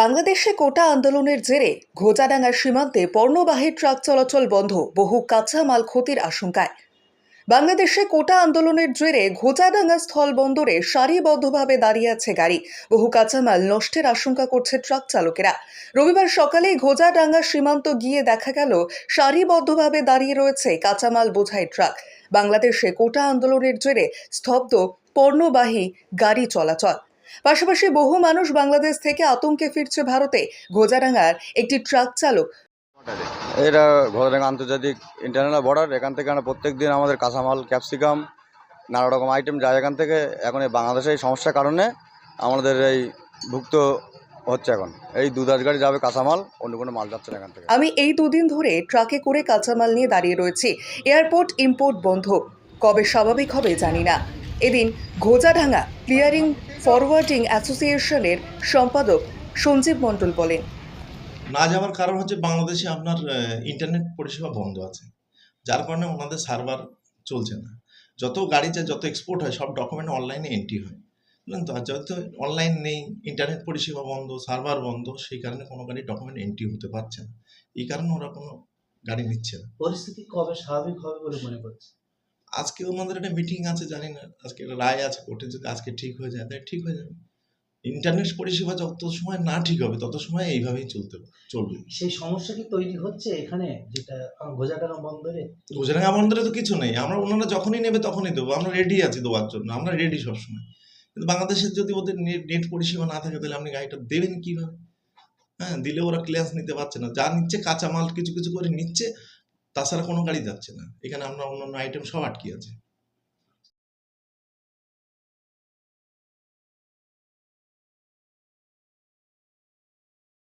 বাংলাদেশে কোটা আন্দোলনের জেরে ঘোচাডাঙ্গা সীমান্তে পণ্যবাহী ট্রাক চলাচল বন্ধ, বহু কাঁচামাল ক্ষতির আশঙ্কায়। বাংলাদেশে কোটা আন্দোলনের জেরে ঘোচাডাঙ্গা স্থল বন্দরে সারিবদ্ধভাবে দাঁড়িয়ে আছে গাড়ি, বহু কাঁচামাল নষ্টের আশঙ্কা করছে ট্রাক চালকেরা। রবিবার সকালে ঘোচাডাঙ্গা সীমান্ত গিয়ে দেখা গেল, সারিবদ্ধভাবে দাঁড়িয়ে রয়েছে কাঁচামাল বোঝাই ট্রাক। বাংলাদেশে কোটা আন্দোলনের জেরে স্তব্ধ পণ্যবাহী গাড়ি চলাচল। পাশাপাশি বহু মানুষ বাংলাদেশ থেকে আতঙ্কে ফিরছে ভারতে। ঘোজাডাঙ্গার একটি ট্রাক চালক। এটা ঘোড়াডাঙ্গা আন্তর্জাতিক ইন্টারন্যাশনাল বর্ডার এখান থেকে আমরা প্রত্যেক দিন আমাদের কাঁচামাল ক্যাপসিকাম নানা রকম আইটেম যায় এখান থেকে। এখন এই বাংলাদেশে এই সমস্যার কারণে আমাদের এই ভুক্ত হচ্ছে এখন। এই দুধাস গাড়ি যাবে কাঁচামাল অন্য কোনো মাল যাচ্ছে না এখান থেকে। আমি এই দুদিন ধরে ট্রাকে করে কাঁচামাল নিয়ে দাঁড়িয়ে রয়েছি। এয়ারপোর্ট ইম্পোর্ট বন্ধ। কবে স্বাভাবিক হবে জানি না। এদিন ঘোজাডাঙ্গা ক্লিয়ারিং ফরওয়ার্ডিং অ্যাসোসিয়েশনের সম্পাদক সঞ্জীব মণ্ডল বলেন না যাওয়ার কারণ হচ্ছে বাংলাদেশে আপনার ইন্টারনেট পরিষেবা বন্ধ আছে। যার কারণে ওনাদের সার্ভার চলছে না। যত গাড়ি যায় যত এক্সপোর্ট হয় সব ডকুমেন্ট অনলাইনে এন্ট্রি হয়। বুঝলেন তো? আর যত অনলাইন নেই ইন্টারনেট পরিষেবা বন্ধ সার্ভার বন্ধ সেই কারণে কোনো গাড়ি ডকুমেন্ট এন্ট্রি হতে পারছে না। এই কারণে ওরা কোনো গাড়ি নিচ্ছে না। পরিস্থিতি কবে স্বাভাবিক হবে বলে মনে করছে আজকে ওনাদের একটা মিটিং আছে জানি না আজকে একটা রায় আছে কোর্টে যদি আজকে ঠিক হয়ে যায় তাহলে ঠিক হয়ে যাবে। ইন্টারনেট পরিষেবা যত সময় না ঠিক হবে তত সময় এইভাবেই চলতে চলবে। সেই সমস্যা কি তৈরি হচ্ছে এখানে? যেটা গোজাটানা বন্দরে? গুজরাঙ্গা বন্দরে তো কিছু নেই। আমরা ওনারা যখনই নেবে তখনই দেবো। আমরা রেডি আছি দেওয়ার জন্য। আমরা রেডি সবসময়। কিন্তু বাংলাদেশের যদি ওদের নেট নেট পরিষেবা না থাকে তাহলে আপনি গাড়িটা দেবেন কীভাবে? হ্যাঁ দিলে ওরা ক্লিয়ারেন্স নিতে পারছে না। যা নিচ্ছে কাঁচামাল কিছু কিছু করে নিচ্ছে তাছাড়া কোনো গাড়ি যাচ্ছে না। এখানে আমরা অন্য অন্য আইটেম সব আটকে আছে।